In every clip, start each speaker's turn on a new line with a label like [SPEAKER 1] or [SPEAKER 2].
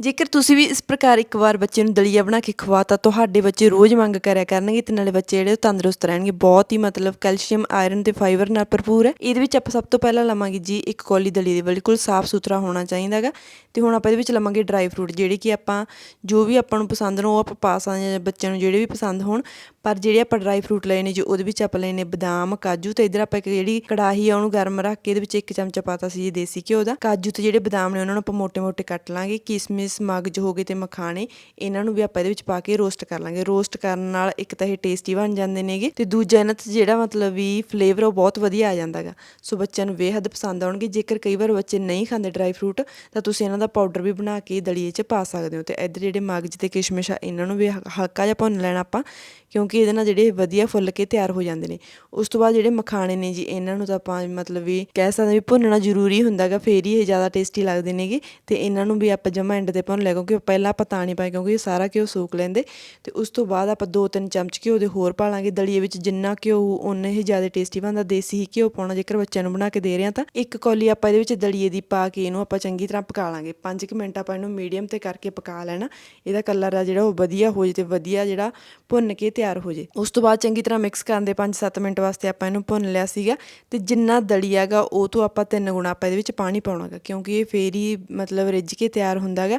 [SPEAKER 1] ਜੇਕਰ ਤੁਸੀਂ ਵੀ ਇਸ ਪ੍ਰਕਾਰ ਇੱਕ ਵਾਰ ਬੱਚੇ ਨੂੰ ਦਲੀਆ ਬਣਾ ਕੇ ਖਵਾਤਾ ਤੁਹਾਡੇ ਬੱਚੇ ਰੋਜ਼ ਮੰਗ ਕਰਿਆ ਕਰਨਗੇ ਤੇ ਨਾਲੇ ਬੱਚੇ ਜਿਹੜੇ ਤੰਦਰੁਸਤ ਰਹਿਣਗੇ। ਬਹੁਤ ਹੀ ਮਤਲਬ ਕੈਲਸ਼ੀਅਮ, ਆਇਰਨ ਤੇ ਫਾਈਬਰ ਨਾਲ ਭਰਪੂਰ ਹੈ। ਇਹਦੇ ਵਿੱਚ ਆਪਾਂ ਸਭ ਤੋਂ ਪਹਿਲਾਂ ਲਵਾਂਗੇ ਜੀ ਇੱਕ ਕੌਲੀ ਦਲੀ ਦੇ, ਬਿਲਕੁਲ ਸਾਫ਼ ਸੁਥਰਾ ਹੋਣਾ ਚਾਹੀਦਾ ਚਾਹੀਦਾਗਾ ਤੇ ਹੁਣ ਆਪਾਂ ਇਹਦੇ ਵਿੱਚ ਲਵਾਂਗੇ ਡਰਾਈ ਫਰੂਟ, ਜਿਹੜੇ ਕਿ ਆਪਾਂ ਜੋ ਵੀ ਆਪਾਂ ਨੂੰ ਪਸੰਦ ਨੇ ਉਹ ਆਪਾਂ ਪਾ ਸਕਦੇ ਹਾਂ ਬੱਚਿਆਂ ਨੂੰ ਜਿਹੜੇ ਵੀ ਪਸੰਦ ਹੋਣ। ਪਰ ਜਿਹੜੇ ਆਪਾਂ ਡਰਾਈ ਫਰੂਟ ਲਏ ਨੇ ਜੀ, ਉਹਦੇ ਵਿੱਚ ਆਪਾਂ ਲਏ ਬਦਾਮ, ਕਾਜੂ ਤੇ ਇਧਰ ਆਪਾਂ ਇੱਕ ਜਿਹੜੀ ਕੜਾਹੀ ਆ, ਉਹਨੂੰ ਗਰਮ ਰੱਖ ਕੇ ਇਹਦੇ ਵਿੱਚ ਇੱਕ ਚਮਚਾ ਪਾਤਾ ਸੀ ਜੀ ਦੇਸੀ ਘਿਓ ਦਾ। ਕਾਜੂ ਤੇ ਜਿਹੜੇ ਬਦਾਮ ਨੇ, ਉਹਨਾਂ ਨੂੰ ਆਪਾਂ ਮੋٹے-ਮੋٹے ਕੱਟ ਲਾਂਗੇ। ਕਿਸਮਿਸ ਮਗਜ ਹੋ ਗਏ ਤੇ ਮਖਾਣੇ, ਇਹਨਾਂ ਨੂੰ ਵੀ ਆਪਾਂ ਇਹਦੇ ਵਿੱਚ ਪਾ ਕੇ ਰੋਸਟ ਕਰ ਲਾਂਗੇ। ਰੋਸਟ ਕਰਨ ਨਾਲ ਇੱਕ ਤਾਂ ਇਹ ਟੇਸਟੀ ਬਣ ਜਾਂਦੇ ਨੇਗੇ ਤੇ ਦੂਜਾ ਇਹਨਾਂ 'ਚ ਜਿਹੜਾ ਮਤਲਬ ਵੀ ਫਲੇਵਰ ਉਹ ਬਹੁਤ ਵਧੀਆ ਆ ਜਾਂਦਾਗਾ ਸੋ ਬੱਚਿਆਂ ਨੂੰ ਬੇਹੱਦ ਪਸੰਦ ਆਉਣਗੇ। ਜੇਕਰ ਕਈ ਵਾਰ ਬੱਚੇ ਨਹੀਂ ਖਾਂਦੇ ਡਰਾਈ ਫਰੂਟ ਤਾਂ ਤੁਸੀਂ ਇਹਨਾਂ ਦਾ ਪਾਊਡਰ ਵੀ ਬਣਾ ਕੇ ਦਲੀਏ 'ਚ ਪਾ ਸਕਦੇ ਹੋ ਤੇ ਇੱਧਰ ਜਿਹੜੇ ਮਗਜ ਤੇ ਕਿਸ਼ਮਿਸ਼ ਆ, ਇਹਨਾਂ ਨੂੰ ਵੀ ਹਲਕਾ ਜਿਹਾ ਭੁੰਨ ਲੈਣਾ ਆਪਾਂ, ਕਿਉਂਕਿ ਇਹਦੇ ਨਾਲ ਜਿਹੜੇ ਵਧੀਆ ਫੁੱਲ ਕੇ ਤਿਆਰ ਹੋ ਜਾਂਦੇ ਨੇ। ਉਸ ਤੋਂ ਬਾਅਦ ਜਿਹੜੇ ਮਖਾਣੇ ਨੇ ਜੀ, ਇਹਨਾਂ ਨੂੰ ਤਾਂ ਆਪਾਂ ਮਤਲਬ ਵੀ ਕਹਿ ਸਕਦੇ ਵੀ ਭੁੰਨਣਾ ਜ਼ਰੂਰੀ ਹੁੰਦਾਗਾ ਫੇਰ ਹੀ ਇਹ ਜ਼ਿਆਦਾ ਟੇਸਟੀ ਲੱਗਦੇ ਨੇਗੇ ਤੇ ਇਹਨਾਂ ਨੂੰ ਵੀ ਆਪਾਂ ਜਮਾ ਐਂਡ ਤੇ ਭੁੰਨ ਲਿਆ ਕਿਉਂਕਿ ਪਹਿਲਾਂ ਆਪਾਂ ਤਾਂ ਨਹੀਂ ਪਾਏ ਕਿਉਂਕਿ ਇਹ ਸਾਰਾ ਘਿਓ ਸੂਕ ਲੈਂਦੇ। ਤੇ ਉਸ ਤੋਂ ਬਾਅਦ ਆਪਾਂ ਦੋ ਤਿੰਨ ਚਮਚ ਘਿਓ ਦੇ ਹੋਰ ਪਾ ਲਾਂਗੇ। ਦਲੀਏ ਵਿੱਚ ਜਿੰਨਾ ਘਿਓ ਉਨਾ ਹੀ ਜ਼ਿਆਦਾ ਟੇਸਟੀ ਬਣਦਾ। ਦੇਸੀ ਹੀ ਘਿਓ ਪਾਉਣਾ, ਜੇਕਰ ਬੱਚਿਆਂ ਨੂੰ ਬਣਾ ਕੇ ਦੇ ਰਹੇ ਹਾਂ ਤਾਂ। ਇੱਕ ਕੌਲੀ ਆਪਾਂ ਇਹਦੇ ਵਿੱਚ ਦਲੀਏ ਦੀ ਪਾ ਕੇ ਇਹਨੂੰ ਆਪਾਂ ਚੰਗੀ ਤਰ੍ਹਾਂ ਪਕਾ ਲਾਂਗੇ। 5 ਕੁ ਮਿੰਟ ਆਪਾਂ ਇਹਨੂੰ ਮੀਡੀਅਮ ਤੇ ਕਰਕੇ ਪਕਾ ਲੈਣਾ। ਇਹਦਾ ਕਲਰ ਆ ਜਿਹੜਾ ਉਹ ਵਧੀਆ ਹੋ ਜੇ ਤੇ ਵਧੀਆ ਜਿਹੜਾ ਭੁੰਨ ਕੇ ਤਿਆਰ ਹੋ ਜੇ। ਉਸ ਤੋਂ ਬਾਅਦ ਚੰਗੀ ਤਰ੍ਹਾਂ ਮਿਕਸ ਕਰਨ ਦੇ 5-7 ਮਿੰਟ ਵਾਸਤੇ ਆਪਾਂ ਇਹਨੂੰ ਭੁੰਨ ਲਿਆ ਸੀਗਾ। ਤੇ ਜਿੰਨਾ ਦਲੀਆਗਾ ਉਹ ਤੋਂ ਆਪਾਂ ਤਿੰਨ ਗੁਣਾ ਆਪਾਂ ਇਹਦੇ ਵਿੱਚ ਪਾਣੀ ਪਾਉਣਾਗਾ ਕਿਉਂਕਿ ਇਹ ਫੇਰ ਹੀ ਮਤਲਬ ਰਿੱਝ ਕੇ ਤਿਆਰ ਹੁੰਦਾਗਾ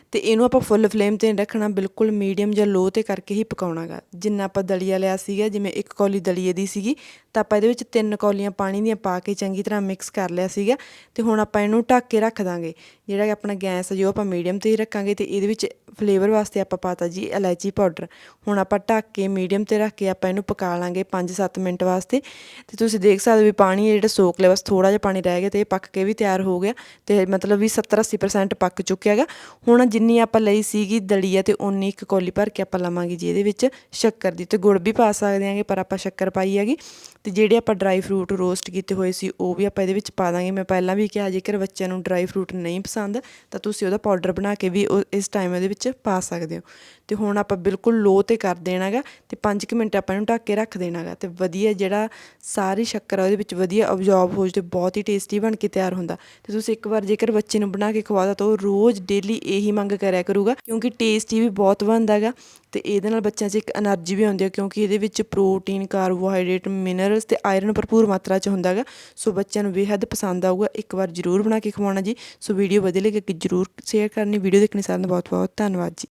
[SPEAKER 1] ਤੇ ਇਹਨੂੰ ਆਪਾਂ ਫੁੱਲ ਫਲੇਮ ਤੇ ਰੱਖਣਾ ਬਿਲਕੁਲ ਮੀਡੀਅਮ ਜਾਂ ਲੋ ਤੇ ਕਰਕੇ ਹੀ ਪਕਾਉਣਾਗਾ। ਜਿੰਨਾ ਆਪਾਂ ਦਲੀਆ ਲਿਆ ਸੀਗਾ, ਜਿਵੇਂ ਇੱਕ ਕੌਲੀ ਦਲੀਏ ਦੀ ਸੀਗੀ, ਤਾਂ ਆਪਾਂ ਇਹਦੇ ਵਿੱਚ ਤਿੰਨ ਕੌਲੀਆਂ ਪਾਣੀ ਦੀਆਂ ਪਾ ਕੇ ਚੰਗੀ ਤਰ੍ਹਾਂ ਮਿਕਸ ਕਰ ਲਿਆ ਸੀਗਾ ਤੇ ਹੁਣ ਆਪਾਂ ਇਹਨੂੰ ਢੱਕ ਕੇ ਰੱਖ ਦਾਂਗੇ। ਜਿਹੜਾ ਕਿ ਆਪਣਾ ਗੈਸ ਜੋ ਆਪਾਂ ਮੀਡੀਅਮ ਤੇ ਹੀ ਰੱਖਾਂਗੇ ਤੇ ਇਹਦੇ ਵਿੱਚ ਫਲੇਵਰ ਵਾਸਤੇ ਆਪਾਂ ਪਾਤਾ ਜੀ ਇਲਾਇਚੀ ਪਾਊਡਰ ਹੁਣ ਆਪਾਂ ਢੱਕ ਕੇ ਮੀਡੀਅਮ ਤੇ ਰੱਖ ਕੇ ਆਪਾਂ ਇਹਨੂੰ ਪਕਾ ਲਾਂਗੇ 5-7 ਮਿੰਟ ਵਾਸਤੇ। ਤੇ ਤੁਸੀਂ ਦੇਖ ਸਕਦੇ ਹੋ ਵੀ ਪਾਣੀ ਹੈ ਜਿਹੜਾ ਸੋਕ ਲਿਆ ਬਸ ਥੋੜਾ ਜਿਹਾ ਪਾਣੀ ਰਹਿ ਗਿਆ ਤੇ ਇਹ ਪੱਕ ਕੇ ਵੀ ਤਿਆਰ ਹੋ ਗਿਆ ਤੇ ਮਤਲਬ ਵੀ 70-80% ਪੱਕ ਚੁੱਕਿਆ ਹੈਗਾ। ਹੁਣ ਜਿੰਨੀ ਆਪਾਂ ਲਈ ਸੀਗੀ ਦਲੀਆ ਤੇ ਉਨੀ ਇੱਕ ਕੌਲੀ ਭਰ ਕੇ ਆਪਾਂ ਲਵਾਂਗੇ ਜੀ ਇਹਦੇ ਵਿੱਚ ਸ਼ੱਕਰ ਦੀ ਤੇ ਗੁੜ ਵੀ ਪਾ ਸਕਦੇ ਆਂਗੇ, ਪਰ ਆਪਾਂ ਸ਼ੱਕਰ ਪਾਈ ਹੈਗੀ। ਤੇ ਜਿਹੜੇ ਆਪਾਂ ਡਰਾਈ ਫਰੂਟ ਰੋਸਟ ਕੀਤੇ ਹੋਏ ਸੀ, ਉਹ ਵੀ ਆਪਾਂ ਇਹਦੇ ਵਿੱਚ ਪਾ ਦਾਂਗੇ। ਮੈਂ ਪਹਿਲਾਂ ਵੀ ਕਿਹਾ, ਜੇਕਰ ਬੱਚਿਆਂ ਨੂੰ ਡਰਾਈ ਫਰੂਟ ਨਹੀਂ ਪਸੰਦ, ਤਾਂ ਤੁਸੀਂ ਉਹਦਾ ਪਾਊਡਰ ਬਣਾ ਕੇ ਵੀ ਉਹ ਇਸ ਟਾਈਮ ਇਹਦੇ ਵਿੱਚ ਪਾ ਸਕਦੇ ਹੋ। ਤੇ ਹੁਣ ਆਪਾਂ ਬਿਲਕੁਲ ਲੋ ਤੇ ਕਰ ਦੇਣਾਗਾ ਤੇ 5 ਕੁ ਮਿੰਟ ਆਪਾਂ ਇਹਨੂੰ ਢੱਕ ਕੇ ਰੱਖ ਦੇਣਾਗਾ ਤੇ ਵਧੀਆ ਜਿਹੜਾ ਸਾਰੀ ਸ਼ੱਕਰ ਆ ਉਹਦੇ ਵਿੱਚ ਵਧੀਆ ਅਬਜ਼ੌਰਬ ਹੋ ਜੇ ਬਹੁਤ ਹੀ ਟੇਸਟੀ ਬਣ ਕੇ ਤਿਆਰ ਹੁੰਦਾ। ਤੇ ਤੁਸੀਂ ਇੱਕ ਵਾਰ ਜੇਕਰ ਬੱਚੇ ਨੂੰ ਬਣਾ ਕੇ ਖਵਾਦਾ ਤਾਂ ਉਹ ਰੋਜ਼ ਡੇਲੀ ਇਹੀ ਮੰਗ ਤੰਗ ਕਰਿਆ ਕਰੂਗਾ, ਕਿਉਂਕਿ ਟੇਸਟੀ ਵੀ ਬਹੁਤ ਬਣਦਾਗਾ ਤੇ ਇਹਦੇ ਨਾਲ ਬੱਚਿਆਂ 'ਚ ਇੱਕ એનર્ਜੀ ਵੀ ਆਉਂਦੀ ਹੈ, ਕਿਉਂਕਿ ਇਹਦੇ ਵਿੱਚ ਪ੍ਰੋਟੀਨ ਕਾਰਬੋਹਾਈਡਰੇਟ ਮਿਨਰਲਸ ਤੇ ਆਇਰਨ ਭਰਪੂਰ ਮਾਤਰਾ 'ਚ ਹੁੰਦਾ ਹੈਗਾ। ਸੋ ਬੱਚਿਆਂ ਨੂੰ ਬੇਹੱਦ ਪਸੰਦ ਆਊਗਾ, ਇੱਕ ਵਾਰ ਜ਼ਰੂਰ ਬਣਾ ਕੇ ਖਵਾਉਣਾ ਜੀ। ਸੋ ਵੀਡੀਓ ਵਧੀਆ ਲੱਗੇ ਕਿ ਜ਼ਰੂਰ ਸ਼ੇਅਰ ਕਰਨੀ ਵੀਡੀਓ ਦੇਖਣ ਸਾਰਿਆਂ ਦਾ ਬਹੁਤ ਬਹੁਤ ਧੰਨਵਾਦ ਜੀ।